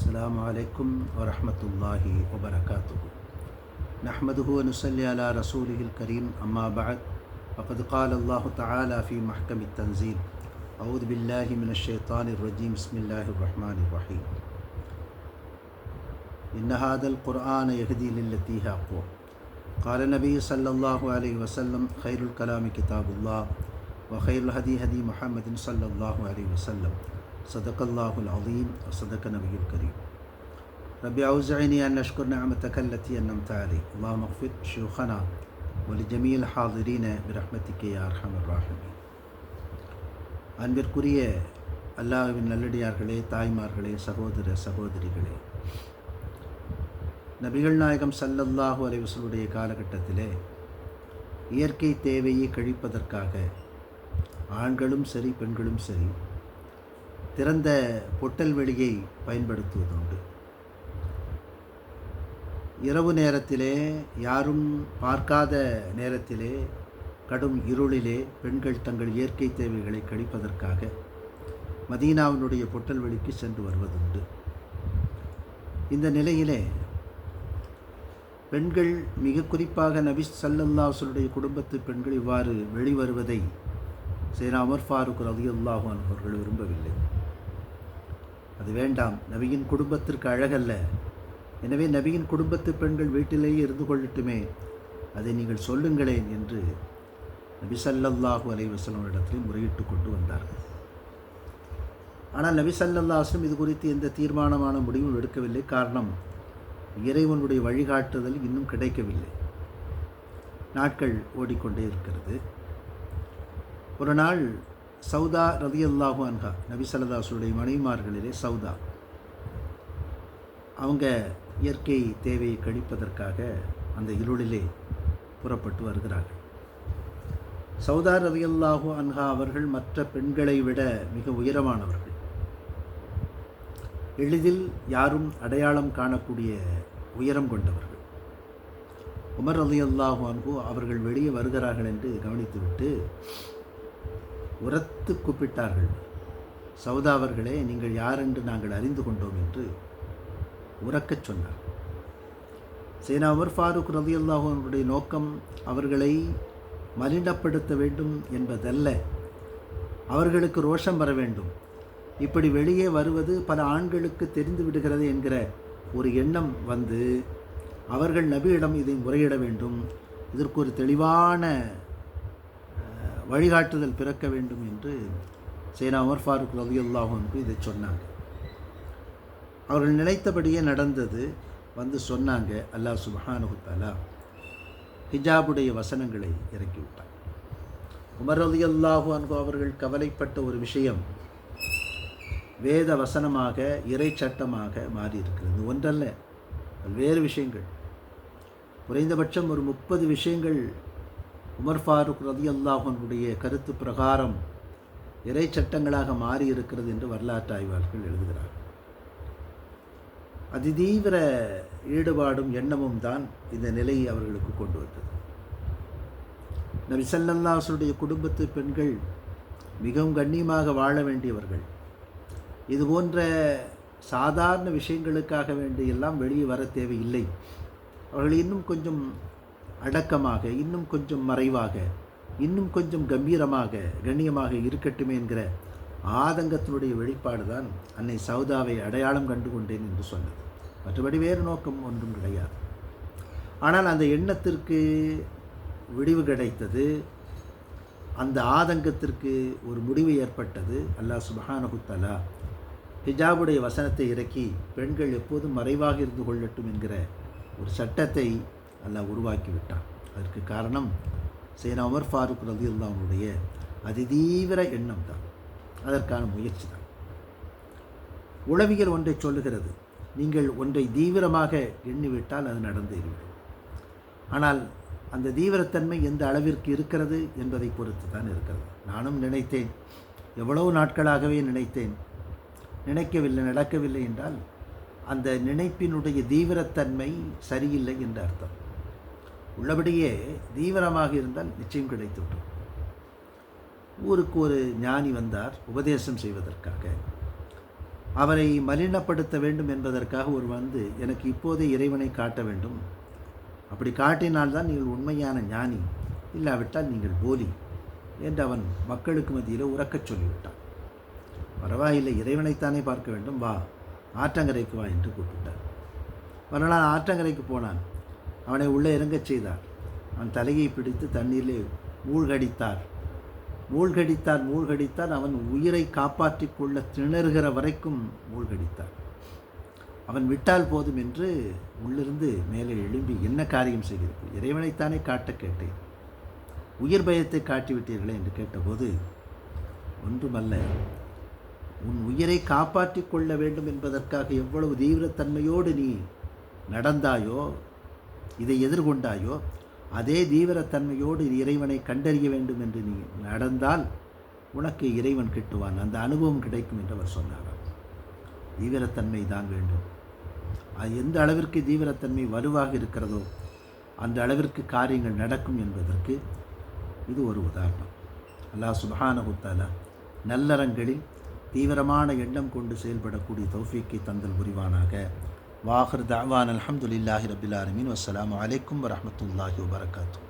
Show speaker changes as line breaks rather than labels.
السلام عليكم ورحمة الله وبركاته. نحمده ونصلي على رسوله الكريم أما بعد فقد قال الله تعالى في محكم التنزيل أعوذ بالله من الشيطان الرجيم بسم الله الرحمن الرحيم. إن هذا القرآن يهدي للتي هي أقوى. قال النبي صلى الله عليه وسلم خير الكلام كتاب الله وخير الهدي هدي محمد صلى الله عليه وسلم. صدق الله العظيم وصدق نبي الكريم ربي أوزعني أن أشكر نعمتك التي أنعمت علي اللهم اغفر شيوخنا ولجميع الحاضرين برحمتك يا أرحم الراحمين அன்பிற்குரிய அல்லாஹ்வின் நல்லடியார்களே தாய்மார்களே சகோதர சகோதரிகளே நபிகள் நாயகம் சல்லல்லாஹு அலைவசலுடைய காலகட்டத்திலே இயற்கை தேவையை கழிப்பதற்காக ஆண்களும் சரி பெண்களும் சரி திறந்த பொட்டல் வெளியை பயன்படுத்துவதுண்டு. இரவு நேரத்திலே யாரும் பார்க்காத நேரத்திலே கடும் இருளிலே பெண்கள் தங்கள் இயற்கை தேவைகளை கழிப்பதற்காக மதீனாவினுடைய பொட்டல் வெளிக்கு சென்று வருவதுண்டு. இந்த நிலையிலே பெண்கள் மிக குறிப்பாக நபி சல்லல்லாசுடைய குடும்பத்து பெண்கள் இவ்வாறு வெளிவருவதை சேனா அமர் ஃபாரூக் ரதியுல்லாஹு அவர்கள் விரும்பவில்லை. அது வேண்டாம் நபியின் குடும்பத்திற்கு அழகல்ல. எனவே நபியின் குடும்பத்து பெண்கள் வீட்டிலேயே இருந்து கொள்ளட்டுமே அதை நீங்கள் சொல்லுங்களேன் என்று நபி சல்லல்லாஹு அலைவசலமிடத்தில் முறையிட்டு கொண்டு வந்தார்கள். ஆனால் நபி சல்லல்லாஸ்லம் இது குறித்து எந்த தீர்மானமான முடிவும் எடுக்கவில்லை. காரணம் இறைவனுடைய வழிகாட்டுதல் இன்னும் கிடைக்கவில்லை. நாட்கள் ஓடிக்கொண்டே இருக்கிறது. ஒரு நாள் சவுதா ரதியல்லாஹு அன்ஹா நபி சல்லதாசுடைய மனைவிமார்களிலே சவுதா அவங்க இயற்கை தேவையை கழிப்பதற்காக அந்த இருளிலே புறப்பட்டு வருகிறார்கள். சவுதா ரதியல்லாஹு அன்ஹா அவர்கள் மற்ற பெண்களை விட மிக உயரமானவர்கள். எளிதில் யாரும் அடையாளம் காணக்கூடிய உயரம் கொண்டவர்கள். உமர் அலி அல்லாஹு அன்ஹு அவர்கள் வெளியே வருகிறார்கள் என்று கவனித்துவிட்டு உரத்து கூப்பிட்டார்கள். சௌதாவர்களே அவர்களே நீங்கள் யார் என்று நாங்கள் அறிந்து கொண்டோம் என்று உறக்கச் சொன்னார். சேனா உமர் ஃபாரூக் ரதி அல்லாஹனுடைய நோக்கம் அவர்களை மலினப்படுத்த வேண்டும் என்பதல்ல. அவர்களுக்கு ரோஷம் வர வேண்டும். இப்படி வெளியே வருவது பல ஆண்களுக்கு தெரிந்து விடுகிறது என்கிற ஒரு எண்ணம் வந்து அவர்கள் நபியிடம் இதை முறையிட வேண்டும். இதற்கு ஒரு தெளிவான வழிகாட்டுதல் பிறக்க வேண்டும் என்று சேனா உமர் ஃபாரூக் ரலியுல்லாஹனுக்கு இதை சொன்னாங்க. அவர்கள் நினைத்தபடியே நடந்தது வந்து சொன்னாங்க அல்லாஹ் சுபஹானுகுத்தாலா ஹிஜாபுடைய வசனங்களை இறக்கிவிட்டார் உமர் அலி அல்லாஹு அன்பு அவர்கள் கவலைப்பட்ட ஒரு விஷயம் வேத வசனமாக இறை சட்டமாக மாறியிருக்கிறது. ஒன்றல்ல பல்வேறு விஷயங்கள். குறைந்தபட்சம் ஒரு முப்பது விஷயங்கள் உமர் ஃபாரூக் ரதி அல்லாஹனுடைய கருத்து பிரகாரம் இறை சட்டங்களாக மாறி இருக்கிறது என்று வரலாற்று ஆய்வாளர்கள் எழுதுகிறார் அதிதீவிர ஈடுபாடும் எண்ணமும் தான் இந்த நிலையை அவர்களுக்கு கொண்டு வந்தது. நபிசல்லாசுடைய குடும்பத்து பெண்கள் மிகவும் கண்ணியமாக வாழ வேண்டியவர்கள். இது போன்ற சாதாரண விஷயங்களுக்காக வேண்டியெல்லாம் வெளியே வர தேவையில்லை. அவர்கள் இன்னும் கொஞ்சம் அடக்கமாக இன்னும் கொஞ்சம் மறைவாக இன்னும் கொஞ்சம் கம்பீரமாக கண்ணியமாக இருக்கட்டுமே என்கிற ஆதங்கத்தினுடைய வெளிப்பாடு தான் அன்னை சவுதாவை அடையாளம் கண்டு கொண்டேன் என்று சொன்னது. மற்றபடி வேறு நோக்கம் ஒன்றும் கிடையாது. ஆனால் அந்த எண்ணத்திற்கு விடிவு கிடைத்தது. அந்த ஆதங்கத்திற்கு ஒரு முடிவு ஏற்பட்டது. அல்லாஹ் சுபஹானகுத்தலா ஹிஜாபுடைய வசனத்தை இறக்கி பெண்கள் எப்போதும் மறைவாக இருந்து கொள்ளட்டும் என்கிற ஒரு சட்டத்தை அல்லாஹ் உருவாக்கி விட்டான் அதற்கு காரணம் சேனா உமர் ஃபாரூக் ரதி அவனுடைய அதிதீவிர எண்ணம் தான். அதற்கான முயற்சி தான். உளவியல் ஒன்றை சொல்லுகிறது. நீங்கள் ஒன்றை தீவிரமாக எண்ணிவிட்டால் அது நடந்துவிடும் ஆனால் அந்த தீவிரத்தன்மை எந்த அளவிற்கு இருக்கிறது என்பதை பொறுத்து தான் இருக்கிறது. நானும் நினைத்தேன். எவ்வளவு நாட்களாகவே நினைத்தேன். நினைக்கவில்லை நடக்கவில்லை என்றால் அந்த நினைப்பினுடைய தீவிரத்தன்மை சரியில்லை என்று அர்த்தம். உள்ளபடியே தீவிரமாக இருந்தால் நிச்சயம் கிடைத்துவிடும். ஊருக்கு ஒரு ஞானி வந்தார் உபதேசம் செய்வதற்காக. அவரை மலினப்படுத்த வேண்டும் என்பதற்காக ஒரு வந்து எனக்கு இப்போதே இறைவனை காட்ட வேண்டும். அப்படி காட்டினால்தான் நீங்கள் உண்மையான ஞானி. இல்லாவிட்டால் நீங்கள் போலி என்று அவன் மக்களுக்கு மத்தியில் உறக்கச் சொல்லிவிட்டான். பரவாயில்லை இறைவனைத்தானே பார்க்க வேண்டும். வா ஆற்றங்கரைக்கு வா என்று கூப்பிட்டார் மறுநாள் ஆற்றங்கரைக்கு போனான். அவனை உள்ளே இறங்கச் செய்தார். அவன் தலையை பிடித்து தண்ணீரிலே மூழ்கடித்தார். மூழ்கடித்தார் மூழ்கடித்தார். அவன் உயிரை காப்பாற்றிக் கொள்ள திணறுகிற வரைக்கும் மூழ்கடித்தார். அவன் விட்டால் போதும் என்று உள்ளிருந்து மேலே எழும்பி என்ன காரியம் செய்கிறது? இறைவனைத்தானே காட்ட கேட்டேன். உயிர் பயத்தை காட்டிவிட்டீர்களே என்று கேட்டபோது ஒன்றுமல்ல. உன் உயிரை காப்பாற்றிக் கொள்ள வேண்டும் என்பதற்காக எவ்வளவு தீவிரத்தன்மையோடு நீ நடந்தாயோ இதை எதிர்கொண்டாயோ அதே தீவிரத்தன்மையோடு இறைவனை கண்டறிய வேண்டும் என்று நீ நடந்தால் உனக்கு இறைவன் கிட்டுவான். அந்த அனுபவம் கிடைக்கும் என்று அவர் சொன்னார் தீவிரத்தன்மை தான் வேண்டும். அது எந்த அளவிற்கு தீவிரத்தன்மை வலுவாக இருக்கிறதோ அந்த அளவிற்கு காரியங்கள் நடக்கும் என்பதற்கு இது ஒரு உதாரணம். அல்லாஹ் சுபஹானகுத்தாலா நல்லறங்களில் தீவிரமான எண்ணம் கொண்டு செயல்படக்கூடிய தௌஃபீக்கை தந்தல் புரிவானாக. வாஹர் தாவான் அல்ஹம்துலில்லாஹி ரபில் ஆலமீன் வஸ்ஸலாமு அலைக்கும் வரஹ்மத்துல்லாஹி வபரகாத்துஹு